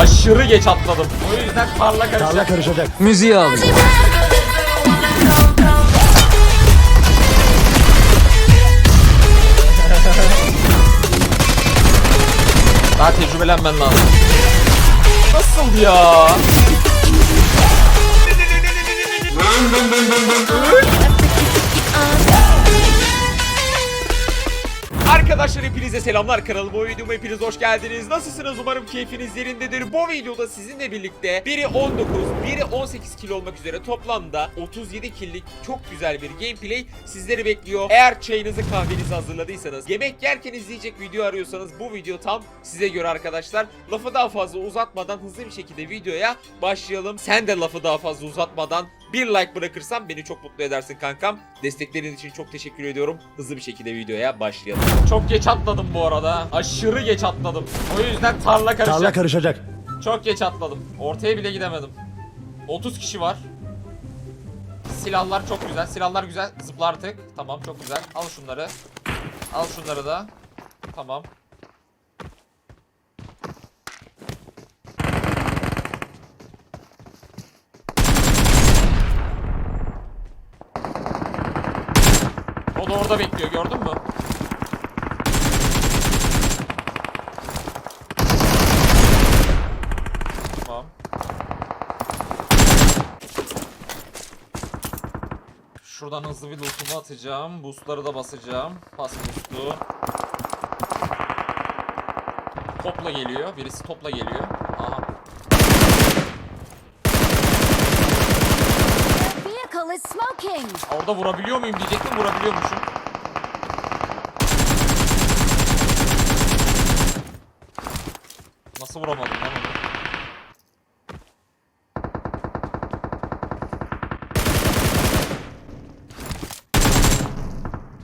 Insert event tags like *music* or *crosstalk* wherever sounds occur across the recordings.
Aşırı geç atladım. O yüzden tarla karışacak. Tarla karışacak. Müziği al. Daha tecrübelenmen lazım. Nasıl ya? Arkadaşlar hepinize selamlar kanalıma videoma hepiniz hoş geldiniz. Nasılsınız umarım keyfiniz yerindedir. Bu videoda sizinle birlikte biri 19, biri 18 kilo olmak üzere toplamda 37 killik çok güzel bir gameplay sizleri bekliyor. Eğer çayınızı kahvenizi hazırladıysanız, yemek yerken izleyecek video arıyorsanız bu video tam size göre arkadaşlar. Lafı daha fazla uzatmadan hızlı bir şekilde videoya başlayalım. Sen de lafı daha fazla uzatmadan bir like bırakırsan beni çok mutlu edersin kankam. Desteklerin için çok teşekkür ediyorum. Hızlı bir şekilde videoya başlayalım. Çok geç atladım bu arada. Aşırı geç atladım. O yüzden tarla karışacak. Tarla karışacak. Çok geç atladım. Ortaya bile gidemedim. 30 kişi var. Silahlar çok güzel. Silahlar güzel. Zıplar tık. Tamam çok güzel. Al şunları. Al şunları da. Tamam. O da orada bekliyor gördün mü? Tamam. Şuradan hızlı bir lootumu atacağım. Boostları da basacağım. Bas boost'u. Topla geliyor. Birisi topla geliyor. Aha. İs smoking. Orada vurabiliyor muyum diyecektim. Vurabiliyormuşum. Nasıl vuramadım lan onu?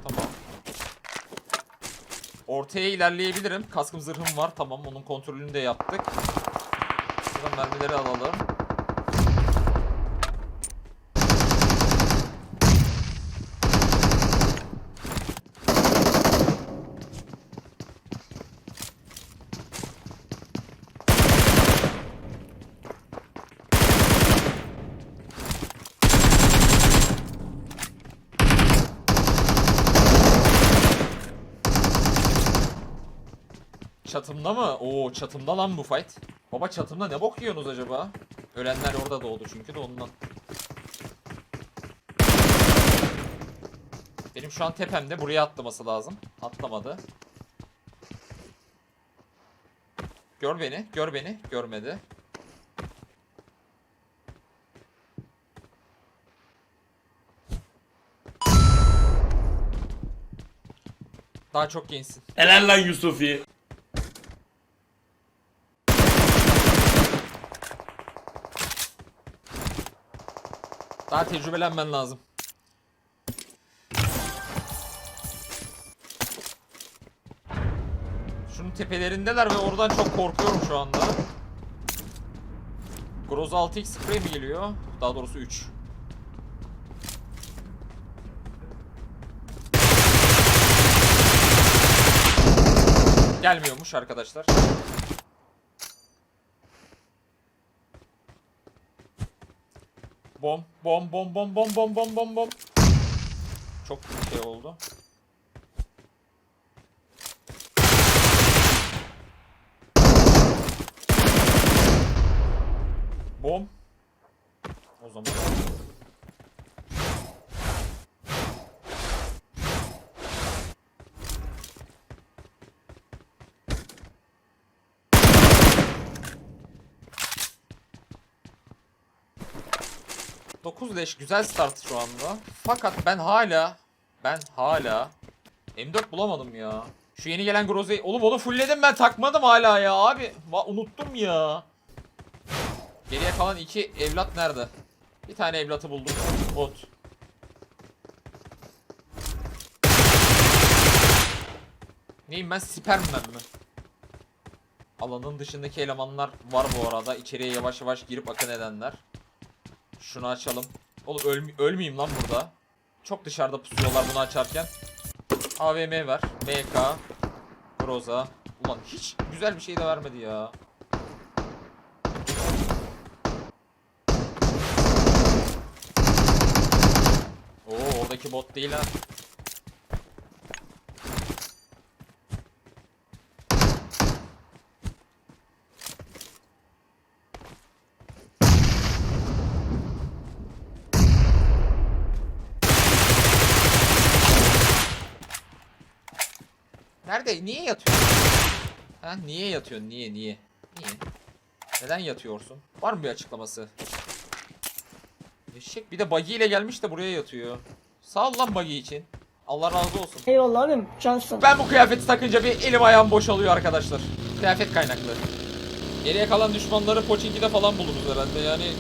Tamam. Ortaya ilerleyebilirim. Kaskım zırhım var. Tamam onun kontrolünü de yaptık. Şuradan mermileri alalım. Çatımda mı? Oo çatımda lan bu fight. Baba çatımda ne bok yiyorsunuz acaba? Ölenler orada doğdu çünkü de ondan. Benim şu an tepemde buraya atlaması lazım. Atlamadı. Gör beni, gör beni. Görmedi. Daha çok gençsin. Helal lan Yusufi. Daha tecrübelenmen lazım. Şunun tepelerindeler ve oradan çok korkuyorum şu anda. Groza 6x spray mi geliyor? Daha doğrusu 3. Gelmiyormuş arkadaşlar. Bom, bom, bom, bom, bom, bom, bom, bom, bom. Çok şey oldu. Bom. O zaman. Dokuz leş güzel start şu anda. Fakat ben hala ben hala M4 bulamadım ya. Şu yeni gelen Groze'yi oğlum onu fullledim ben takmadım hala ya abi. Va unuttum ya. Geriye kalan iki evlat nerede? Bir tane evlatı buldum. Bot. Neyim ben Superman mi? Alanın dışındaki elemanlar var bu arada. İçeriye yavaş yavaş girip akın edenler. Şunu açalım. Oğlum ölme ölmeyeyim lan burada. Çok dışarıda pusuyorlar bunu açarken. AVM ver. MK. Groza. Ulan hiç güzel bir şey de vermedi ya. Oo oradaki bot değil ha. Nerede? Niye yatıyorsun? Ha niye yatıyorsun? Niye niye? Niye? Neden yatıyorsun? Var mı bir açıklaması? Eşek bir de buggy ile gelmiş de buraya yatıyor. Sağ ol lan buggy için. Allah razı olsun. Eyvallah abim. Cansın. Ben bu kıyafeti takınca bir elim ayağım boşalıyor arkadaşlar. Kıyafet kaynaklı. Geriye kalan düşmanları Pochinki'de falan buluruz herhalde yani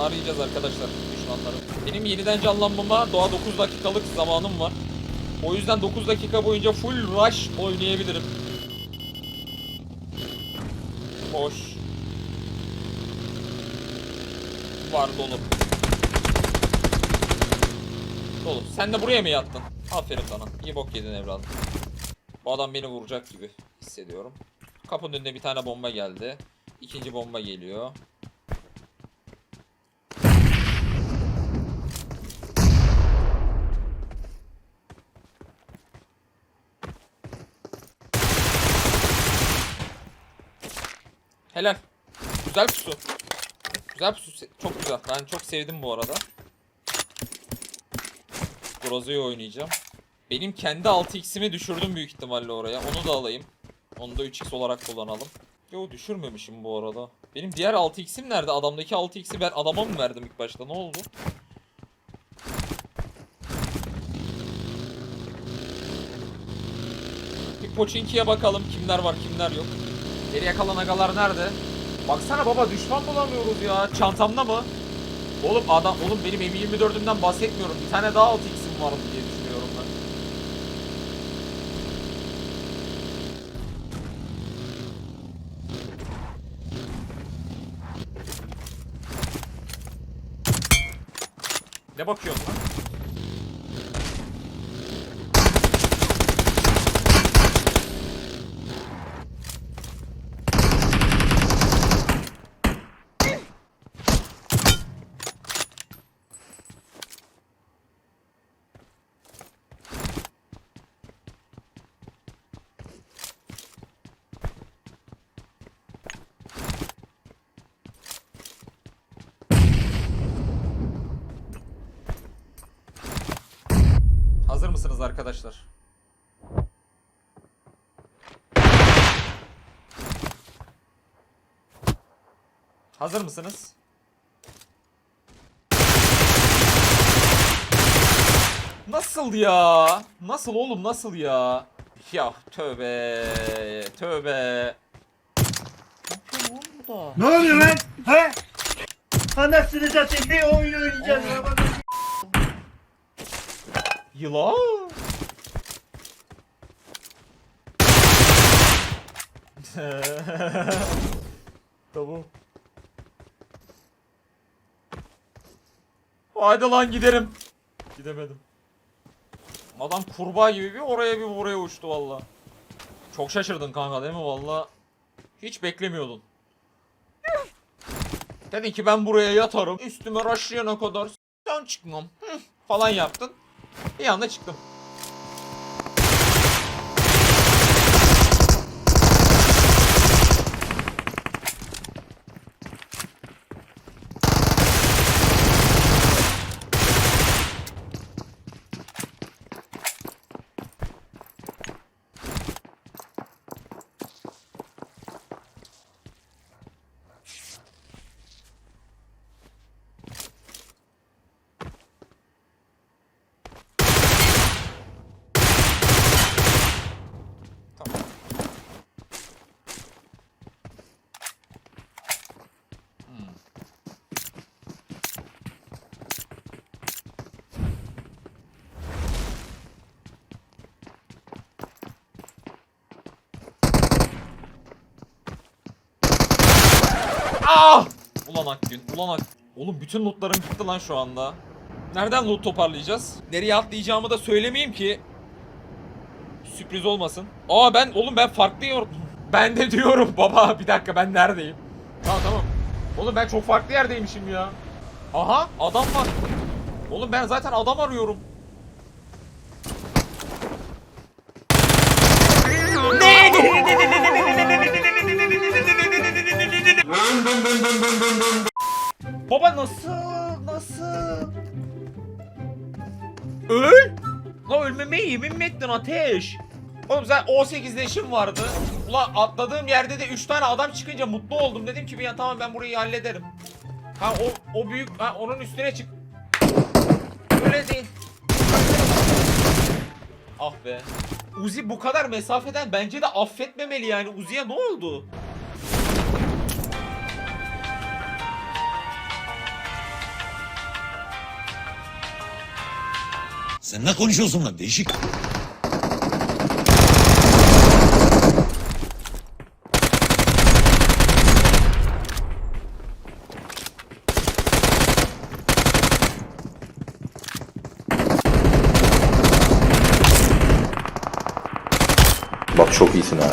arayacağız arkadaşlar düşmanları. Benim yeniden canlanmama doğa 9 dakikalık zamanım var. O yüzden 9 dakika boyunca full rush oynayabilirim. Hoş. Var dolu. Dolu. Sen de buraya mı yattın? Aferin sana. İyi bok yedin evladım. Bu adam beni vuracak gibi hissediyorum. Kapının önüne bir tane bomba geldi. İkinci bomba geliyor. Helal. Güzel pusu. Güzel pusu. Çok güzel. Ben çok sevdim bu arada. Grozo'yu oynayacağım. Benim kendi 6x'imi düşürdüm büyük ihtimalle oraya. Onu da alayım. Onu da 3x olarak kullanalım. Yo düşürmemişim bu arada. Benim diğer 6x'im nerede? Adamdaki 6x'i ben adama mı verdim ilk başta? Ne oldu? Bir Pochinki'ye bakalım. Kimler var kimler yok. Geriye kalan agalar nerede? Baksana baba düşman bulamıyoruz ya. Çantamda mı? Oğlum adam oğlum benim M24'ümden bahsetmiyorum. Bir tane daha 6x'im var diye düşünüyorum ben. Ne bakıyorsun lan? Hazır mısınız arkadaşlar? Hazır mısınız? Nasıl ya? Nasıl oğlum nasıl ya? Ya tövbe tövbe. Ne oluyor lan? Ha? Anasını satayım bir oyun oynayacağız ya. Yılan. *laughs* tamam. Haydi lan giderim. Gidemedim. Adam kurbağa gibi bir oraya bir buraya uçtu valla. Çok şaşırdın kanka değil mi valla? Hiç beklemiyordun. Dedin ki ben buraya yatarım. Üstüme raşlayana kadar sen çıkmam. Falan yaptın. Bir anda çıktım. Ulan Akgün. Ulan Ak... Oğlum bütün lootlarım gitti lan şu anda. Nereden loot toparlayacağız? Nereye atlayacağımı da söylemeyeyim ki. Sürpriz olmasın. Aa ben oğlum ben farklı. *laughs* Ben de diyorum *laughs* baba bir dakika ben neredeyim? Tamam tamam. Oğlum ben çok farklı yerdeymişim ya. Aha adam var. Oğlum ben zaten adam arıyorum. Ne ne ne ne ne ne Baba nasıl? Nasıl? Öl! La ölmemeye yemin mi ettin ateş? Oğlum sen 18 yaşım vardı. Ulan atladığım yerde de 3 tane adam çıkınca mutlu oldum. Dedim ki ya tamam ben burayı hallederim. Ha o, o büyük ha onun üstüne çık. Öyle değil. Ah be. Uzi bu kadar mesafeden bence de affetmemeli yani. Uzi'ye ne oldu? Sen ne konuşuyorsun lan değişik? Bak çok iyisin ha.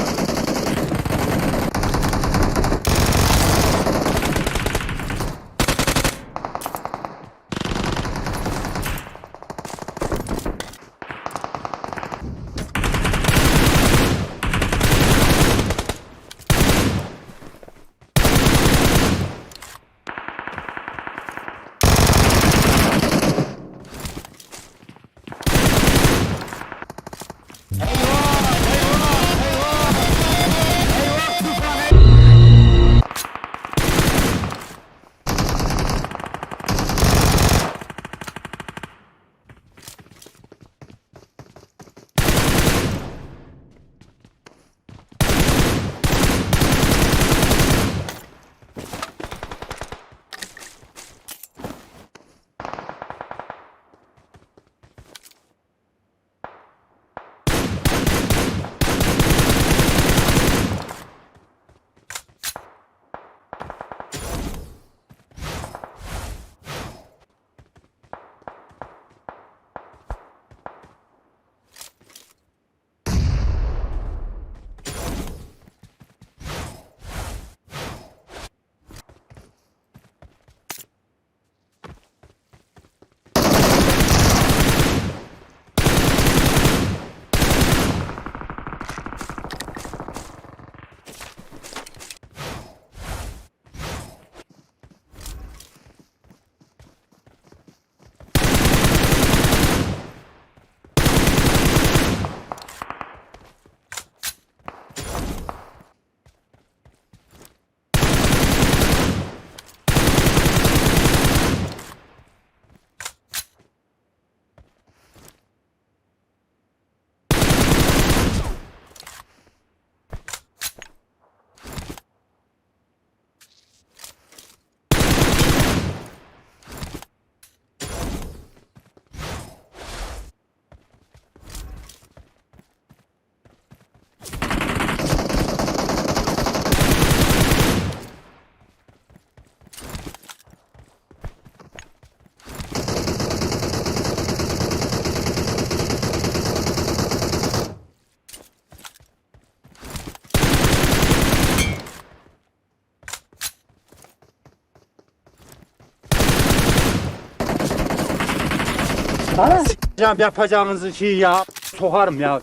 Yapacağım yapacağınızı şey ya. Sokarım ya.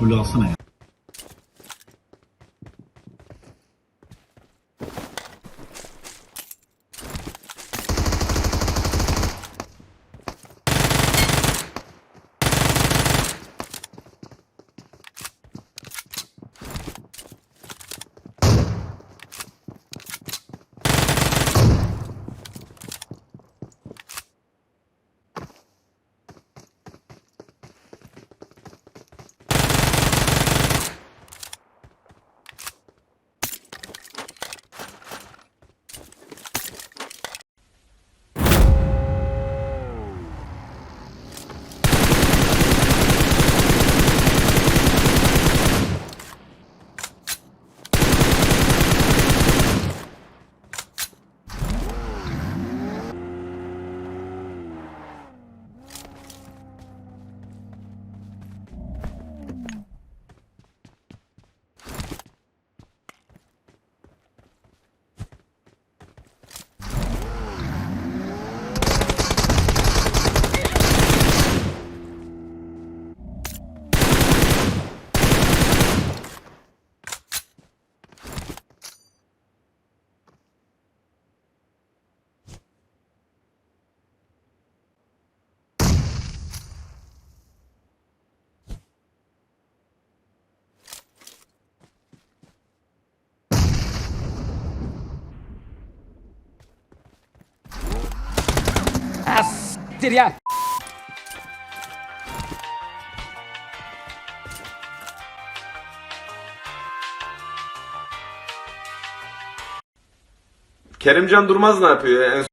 Bulu alsana ya. Siktir ya. Kerimcan Durmaz ne yapıyor ya? En